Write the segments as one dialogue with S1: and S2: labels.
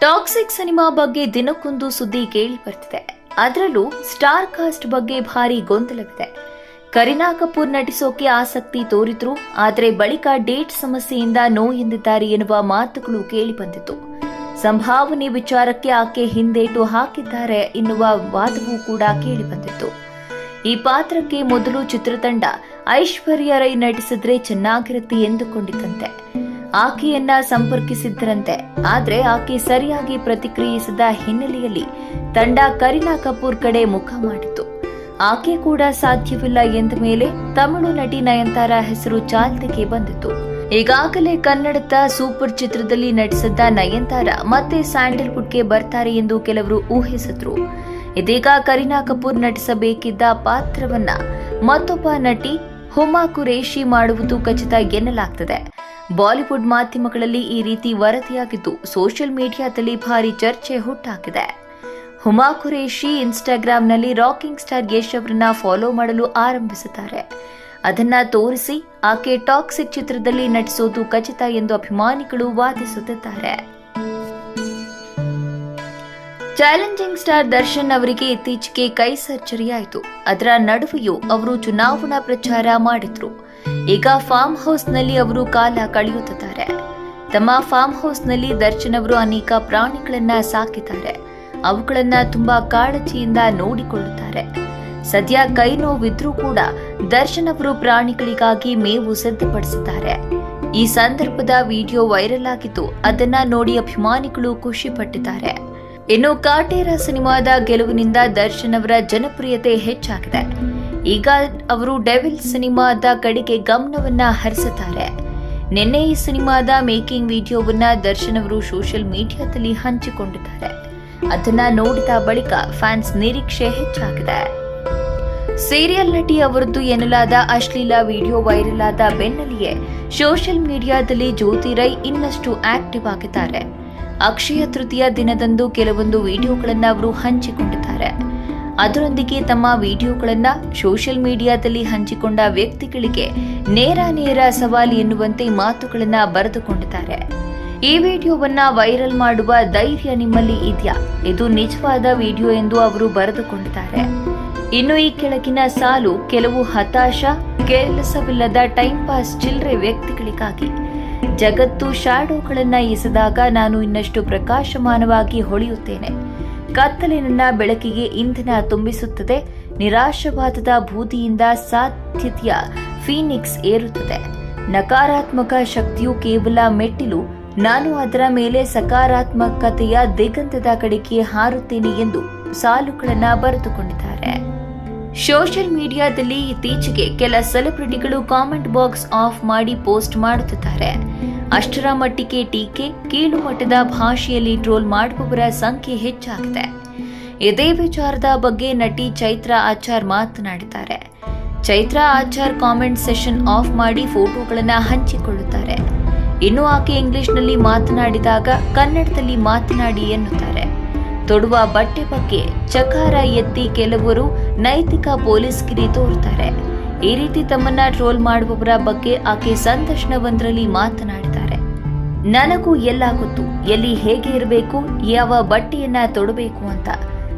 S1: Toxic cinema ಬಗ್ಗೆ ದಿನಕ್ಕೊಂದು ಸುದ್ದಿ ಕೇಳಿ ಬರ್ತಿದೆ. ಅದರಲ್ಲೂ ಸ್ಟಾರ್ ಕಾಸ್ಟ್ ಬಗ್ಗೆ ಭಾರಿ ಗೊಂದಲವಿದೆ. ಕರೀನಾ ಕಪೂರ್ ನಟಿಸೋಕೆ ಆಸಕ್ತಿ ತೋರಿದ್ರು, ಆದರೆ ಬಳಿಕ ಡೇಟ್ ಸಮಸ್ಯೆಯಿಂದ ನೋ ಎಂದಿದ್ದಾರೆ ಎನ್ನುವ ಮಾತುಗಳು ಕೇಳಿ ಬಂದಿತ್ತು. ಸಂಭಾವನೆ ವಿಚಾರಕ್ಕೆ ಆಕೆ ಹಿಂದೇಟು ಹಾಕಿದ್ದಾರೆ ಎನ್ನುವ ವಾದವೂ ಕೂಡ ಕೇಳಿ ಬಂದಿತ್ತು. ಈ ಪಾತ್ರಕ್ಕೆ ಮೊದಲು ಚಿತ್ರತಂಡ ಐಶ್ವರ್ಯ ರೈ ನಟಿಸಿದ್ರೆ ಚೆನ್ನಾಗಿರುತ್ತೆ ಎಂದುಕೊಂಡಿದ್ದಂತೆ. ಆಕೆಯನ್ನ ಸಂಪರ್ಕಿಸಿದ್ರಂತೆ. ಆದ್ರೆ ಆಕೆ ಸರಿಯಾಗಿ ಪ್ರತಿಕ್ರಿಯಿಸದ ಹಿನ್ನೆಲೆಯಲ್ಲಿ ತಂಡ ಕರೀನಾ ಕಪೂರ್ ಕಡೆ ಮುಖ ಮಾಡಿತು ಆಕೆ ಕೂಡ ಸಾಧ್ಯವಿಲ್ಲ ಎಂದ ಮೇಲೆ ತಮಿಳು ನಟಿ ನಯನತಾರ ಹೆಸರು ಚಾಲ್ತಿಗೆ ಬಂದಿತು ಈಗಾಗಲೇ ಕನ್ನಡದ ಸೂಪರ್ ಚಿತ್ರದಲ್ಲಿ ನಟಿಸಿದ್ದ ನಯನತಾರ ಮತ್ತೆ ಸ್ಯಾಂಡಲ್ವುಡ್ಗೆ ಬರ್ತಾರೆ ಎಂದು ಕೆಲವರು ಊಹಿಸಿದ್ರು. ಇದೀಗ ಕರೀನಾ ಕಪೂರ್ ನಟಿಸಬೇಕಿದ್ದ ಪಾತ್ರವನ್ನ ಮತ್ತೊಬ್ಬ ನಟಿ ಹುಮಾ ಕುರೇಶಿ ಮಾಡುವುದು ಖಚಿತ ಎನ್ನಲಾಗ್ತದೆ. ಬಾಲಿವುಡ್ ಮಾಧ್ಯಮಗಳಲ್ಲಿ ಈ ರೀತಿ ವರದಿಯಾಗಿದ್ದು ಸೋಷಿಯಲ್ ಮೀಡಿಯಾದಲ್ಲಿ ಭಾರಿ ಚರ್ಚೆ ಹುಟ್ಟಾಕಿದೆ ಹುಮಾ ಖುರೇಶಿ ಇನ್ಸ್ಟಾಗ್ರಾಂನಲ್ಲಿ ರಾಕಿಂಗ್ ಸ್ಟಾರ್ ಯಶ್ ಅವರನ್ನ ಫಾಲೋ ಮಾಡಲು ಆರಂಭಿಸುತ್ತಾರೆ ಅದನ್ನ ತೋರಿಸಿ ಆಕೆ ಟಾಕ್ಸಿಕ್ ಚಿತ್ರದಲ್ಲಿ ನಟಿಸೋದು ಖಚಿತ ಎಂದು ಅಭಿಮಾನಿಗಳು ವಾದಿಸುತ್ತಿದ್ದಾರೆ. ಚಾಲೆಂಜಿಂಗ್ ಸ್ಟಾರ್ ದರ್ಶನ್ ಅವರಿಗೆ ಇತ್ತೀಚೆಗೆ ಕೈ ಸರ್ಜರಿ ಆಯಿತು. ಅದರ ನಡುವೆಯೂ ಅವರು ಚುನಾವಣಾ ಪ್ರಚಾರ ಮಾಡಿದ್ರು. ಈಗ ಫಾರ್ಮ್ ಹೌಸ್ನಲ್ಲಿ ಅವರು ಕಾಲ ಕಳೆಯುತ್ತಿದ್ದಾರೆ. ತಮ್ಮ ಫಾರ್ಮ್ ಹೌಸ್ನಲ್ಲಿ ದರ್ಶನ್ ಅವರು ಅನೇಕ ಪ್ರಾಣಿಗಳನ್ನ ಸಾಕಿದ್ದಾರೆ. ಅವುಗಳನ್ನ ತುಂಬಾ ಕಾಳಜಿಯಿಂದ ನೋಡಿಕೊಳ್ಳುತ್ತಾರೆ. ಸದ್ಯ ಕೈ ನೋವಿದ್ರೂ ಕೂಡ ದರ್ಶನ್ ಅವರು ಪ್ರಾಣಿಗಳಿಗಾಗಿ ಮೇವು ಸಿದ್ಧಪಡಿಸಿದ್ದಾರೆ. ಈ ಸಂದರ್ಭದ ವಿಡಿಯೋ ವೈರಲ್ ಆಗಿದ್ದು ಅದನ್ನ ನೋಡಿ ಅಭಿಮಾನಿಗಳು ಖುಷಿ ಪಟ್ಟಿದ್ದಾರೆ ಇನ್ನು ಕಾಟೇರ ಸಿನಿಮಾದ ಗೆಲುವಿನಿಂದ ದರ್ಶನ್ ಅವರ ಜನಪ್ರಿಯತೆ ಹೆಚ್ಚಾಗಿದೆ. ಈಗ ಅವರು ಡೆವಿಲ್ ಸಿನಿಮಾದ ಕಡೆಗೆ ಗಮನವನ್ನ ಹರಿಸುತ್ತಾರೆ. ನಿನ್ನೆ ಈ ಸಿನಿಮಾದ ಮೇಕಿಂಗ್ ವಿಡಿಯೋವನ್ನ ದರ್ಶನ್ ಅವರು ಸೋಷಿಯಲ್ ಮೀಡಿಯಾದಲ್ಲಿ ಹಂಚಿಕೊಂಡಿದ್ದಾರೆ. ಅದನ್ನ ನೋಡಿದ ಬಳಿಕ ಫ್ಯಾನ್ಸ್ ನಿರೀಕ್ಷೆ ಹೆಚ್ಚಾಗಿದೆ. ಸೀರಿಯಲ್ ನಟಿ ಅವರದ್ದು ಎನ್ನಲಾದ ಅಶ್ಲೀಲ ವಿಡಿಯೋ ವೈರಲ್ ಆದ ಬೆನ್ನಲ್ಲಿಯೇ ಸೋಷಿಯಲ್ ಮೀಡಿಯಾದಲ್ಲಿ ಜ್ಯೋತಿ ರೈ ಇನ್ನಷ್ಟು ಆಕ್ಟಿವ್ ಆಗಿದ್ದಾರೆ. ಅಕ್ಷಯ ತೃತೀಯ ದಿನದಂದು ಕೆಲವೊಂದು ವಿಡಿಯೋಗಳನ್ನ ಅವರು ಹಂಚಿಕೊಂಡಿದ್ದಾರೆ. ಅದರೊಂದಿಗೆ ತಮ್ಮ ವಿಡಿಯೋಗಳನ್ನ ಸೋಷಿಯಲ್ ಮೀಡಿಯಾದಲ್ಲಿ ಹಂಚಿಕೊಂಡ ವ್ಯಕ್ತಿಗಳಿಗೆ ನೇರ ನೇರ ಸವಾಲ್ ಎನ್ನುವಂತೆ ಮಾತುಗಳನ್ನ ಬರೆದುಕೊಂಡಿದ್ದಾರೆ. ಈ ವಿಡಿಯೋವನ್ನ ವೈರಲ್ ಮಾಡುವ ಧೈರ್ಯ ನಿಮ್ಮಲ್ಲಿ ಇದೆಯಾ? ಇದು ನಿಜವಾದ ವಿಡಿಯೋ ಎಂದು ಅವರು ಬರೆದುಕೊಂಡಿದ್ದಾರೆ. ಇನ್ನು ಈ ಕೆಳಗಿನ ಸಾಲು ಕೆಲವು ಹತಾಶ ಕೆಲಸವಿಲ್ಲದ ಟೈಮ್ ಪಾಸ್ ಚಿಲ್ಲರೆ ವ್ಯಕ್ತಿಗಳಿಗಾಗಿ. ಜಗತ್ತು ಶಾಡೋಗಳನ್ನ ಎಸೆದಾಗ ನಾನು ಇನ್ನಷ್ಟು ಪ್ರಕಾಶಮಾನವಾಗಿ ಹೊಳೆಯುತ್ತೇನೆ. ಕತ್ತಲಿನ ಬೆಳಕಿಗೆ ಇಂಧನ ತುಂಬಿಸುತ್ತದೆ. ನಿರಾಶವಾದದ ಬೂದಿಯಿಂದ ಸಾಧ್ಯತೆಯ ಫೀನಿಕ್ಸ್ ಏರುತ್ತದೆ. ನಕಾರಾತ್ಮಕ ಶಕ್ತಿಯು ಕೇವಲ ಮೆಟ್ಟಿಲು. ನಾನು ಅದರ ಮೇಲೆ ಸಕಾರಾತ್ಮಕತೆಯ ದಿಗಂತದ ಕಡೆಗೆ ಹಾರುತ್ತೇನೆ ಎಂದು ಸಾಲುಗಳನ್ನು ಬರೆದುಕೊಂಡಿದ್ದಾರೆ. ಸೋಷಿಯಲ್ ಮೀಡಿಯಾದಲ್ಲಿ ಇತ್ತೀಚೆಗೆ ಕೆಲ ಸೆಲೆಬ್ರಿಟಿಗಳು ಕಾಮೆಂಟ್ ಬಾಕ್ಸ್ ಆಫ್ ಮಾಡಿ ಪೋಸ್ಟ್ ಮಾಡುತ್ತಿದ್ದಾರೆ. ಅಷ್ಟರ ಮಟ್ಟಿಗೆ ಟೀಕೆ, ಕೀಳು ಮಟ್ಟದ ಭಾಷೆಯಲ್ಲಿ ಟ್ರೋಲ್ ಮಾಡುವವರ ಸಂಖ್ಯೆ ಹೆಚ್ಚಾಗಿದೆ. ಇದೇ ವಿಚಾರದ ಬಗ್ಗೆ ನಟಿ ಚೈತ್ರಾ ಆಚಾರ್ ಮಾತನಾಡಿದ್ದಾರೆ. Chaitra Achar comment session off ಮಾಡಿ ಫೋಟೋಗಳನ್ನು ಹಂಚಿಕೊಳ್ಳುತ್ತಾರೆ. ಇನ್ನು ಆಕೆ ಇಂಗ್ಲಿಷ್ನಲ್ಲಿ ಮಾತನಾಡಿದಾಗ ಕನ್ನಡದಲ್ಲಿ ಮಾತನಾಡಿ ಎನ್ನುತ್ತಾರೆ. ತೊಡುವ ಬಟ್ಟೆ ಬಗ್ಗೆ ಚಕಾರ ಎತ್ತಿ ಕೆಲವರು ನೈತಿಕ ಪೊಲೀಸ್ಗಿರಿ ತೋರ್ತಾರೆ. ಈ ರೀತಿ ತಮ್ಮನ್ನ ಟ್ರೋಲ್ ಮಾಡುವವರ ಬಗ್ಗೆ ಆಕೆ ಸಂದರ್ಶನವೊಂದರಲ್ಲಿ ಮಾತನಾಡಿದ್ದಾರೆ. ನನಗೂ ಎಲ್ಲ ಗೊತ್ತು. ಎಲ್ಲಿ ಹೇಗೆ ಇರಬೇಕು, ಯಾವ ಬಟ್ಟೆಯನ್ನ ತೊಡಬೇಕು ಅಂತ.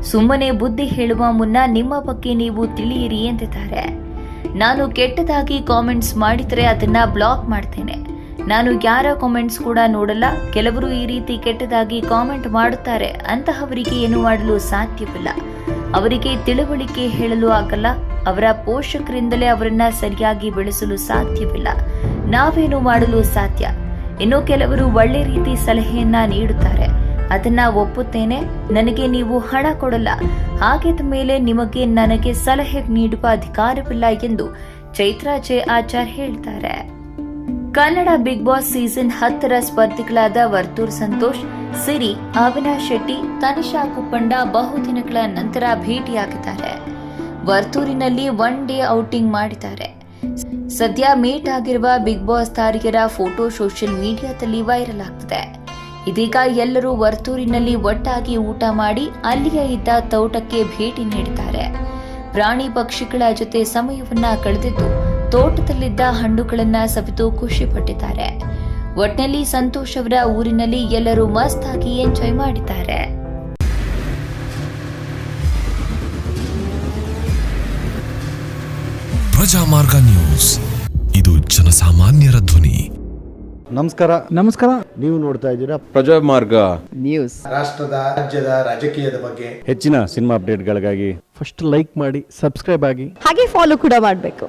S1: ಸುಮ್ಮನೆ ಬುದ್ಧಿ ಹೇಳುವ ಮುನ್ನ ನಿಮ್ಮ ಬಗ್ಗೆ ನೀವು ತಿಳಿಯಿರಿ ಎಂದಿದ್ದಾರೆ. ನಾನು ಕೆಟ್ಟದಾಗಿ ಕಾಮೆಂಟ್ಸ್ ಮಾಡಿದರೆ ಅದನ್ನ ಬ್ಲಾಕ್ ಮಾಡ್ತೇನೆ. ನಾನು ಯಾರ ಕಾಮೆಂಟ್ಸ್ ಕೂಡ ನೋಡಲ್ಲ. ಕೆಲವರು ಈ ರೀತಿ ಕೆಟ್ಟದಾಗಿ ಕಾಮೆಂಟ್ ಮಾಡುತ್ತಾರೆ. ಅಂತಹವರಿಗೆ ಏನು ಮಾಡಲು ಸಾಧ್ಯವಿಲ್ಲ. ಅವರಿಗೆ ತಿಳುವಳಿಕೆ ಹೇಳಲು ಆಗಲ್ಲ. ಅವರ ಪೋಷಕರಿಂದಲೇ ಅವರನ್ನ ಸರಿಯಾಗಿ ಬೆಳೆಸಲು ಸಾಧ್ಯವಿಲ್ಲ. ನಾವೇನು ಮಾಡಲು ಸಾಧ್ಯ? ಇನ್ನು ಕೆಲವರು ಒಳ್ಳೆ ರೀತಿ ಸಲಹೆಯನ್ನ ನೀಡುತ್ತಾರೆ. ಅದನ್ನ ಒಪ್ಪುತ್ತೇನೆ. ನನಗೆ ನೀವು ಹಣ ಕೊಡಲ್ಲ. ಹಾಗಿದ್ದ ಮೇಲೆ ನಿಮಗೆ ನನಗೆ ಸಲಹೆ ನೀಡುವ ಅಧಿಕಾರವಿಲ್ಲ ಎಂದು ಚೈತ್ರಾ ಜೆ. ಆಚಾರ್ ಹೇಳ್ತಾರೆ. ಕನ್ನಡ ಬಿಗ್ ಬಾಸ್ ಸೀಸನ್ ಹತ್ತರ ಸ್ಪರ್ಧಿಗಳಾದ ವರ್ತೂರ್ ಸಂತೋಷ್, ಸಿರಿ, ಅವಿನಾಶ್ ಶೆಟ್ಟಿ, ತನಿಷಾ ಕುಪ್ಪಂಡ ಬಹುದಿನಗಳ ನಂತರ ಭೇಟಿಯಾಗಿದ್ದಾರೆ. ವರ್ತೂರಿನಲ್ಲಿ ಒನ್ ಡೇ ಔಟಿಂಗ್ ಮಾಡಿದ್ದಾರೆ. ಸದ್ಯ ಮೀಟ್ ಆಗಿರುವ ಬಿಗ್ ಬಾಸ್ ತಾರಿಯರ ಫೋಟೋ ಸೋಷಿಯಲ್ ಮೀಡಿಯಾದಲ್ಲಿ ವೈರಲ್ ಆಗ್ತಿದೆ. ಇದೀಗ ಎಲ್ಲರೂ ವರ್ತೂರಿನಲ್ಲಿ ಒಟ್ಟಾಗಿ ಊಟ ಮಾಡಿ ಅಲ್ಲಿಯೇ ಇದ್ದ ತೋಟಕ್ಕೆ ಭೇಟಿ ನೀಡಿದ್ದಾರೆ. ಪ್ರಾಣಿ ಪಕ್ಷಿಗಳ ಜೊತೆ ಸಮಯವನ್ನ ಕಳೆದಿದ್ದು ತೋಟದಲ್ಲಿದ್ದ ಹಣ್ಣುಗಳನ್ನ ಸವಿತು ಖುಷಿ ಪಟ್ಟಿದ್ದಾರೆ. ಒಟ್ನಲ್ಲಿ ಸಂತೋಷ್ ಅವರ ಊರಿನಲ್ಲಿ ಎಲ್ಲರೂ ಮಸ್ತ್ ಆಗಿ ಎಂಜಾಯ್ ಮಾಡಿದ್ದಾರೆ.
S2: ಪ್ರಜಾಮಾರ್ಗ ನ್ಯೂಸ್. ಇದು ಜನಸಾಮಾನ್ಯರ ಧ್ವನಿ.
S3: ನಮಸ್ಕಾರ.
S4: ನಮಸ್ಕಾರ.
S3: ನೀವು ನೋಡ್ತಾ ಇದ್ದೀರಾ
S5: ಪ್ರಜಾಮಾರ್ಗ
S4: ನ್ಯೂಸ್.
S6: ರಾಷ್ಟ್ರದ ರಾಜ್ಯದ ರಾಜಕೀಯದ ಬಗ್ಗೆ.
S3: ಹೆಚ್ಚಿನ ಸಿನಿಮಾ ಅಪ್ಡೇಟ್ಗಳಿಗಾಗಿ
S4: ಫಸ್ಟ್ ಲೈಕ್ ಮಾಡಿ ಸಬ್ಸ್ಕ್ರೈಬ್ ಆಗಿ.
S7: ಹಾಗೆ ಫಾಲೋ ಕೂಡ ಮಾಡಬೇಕು.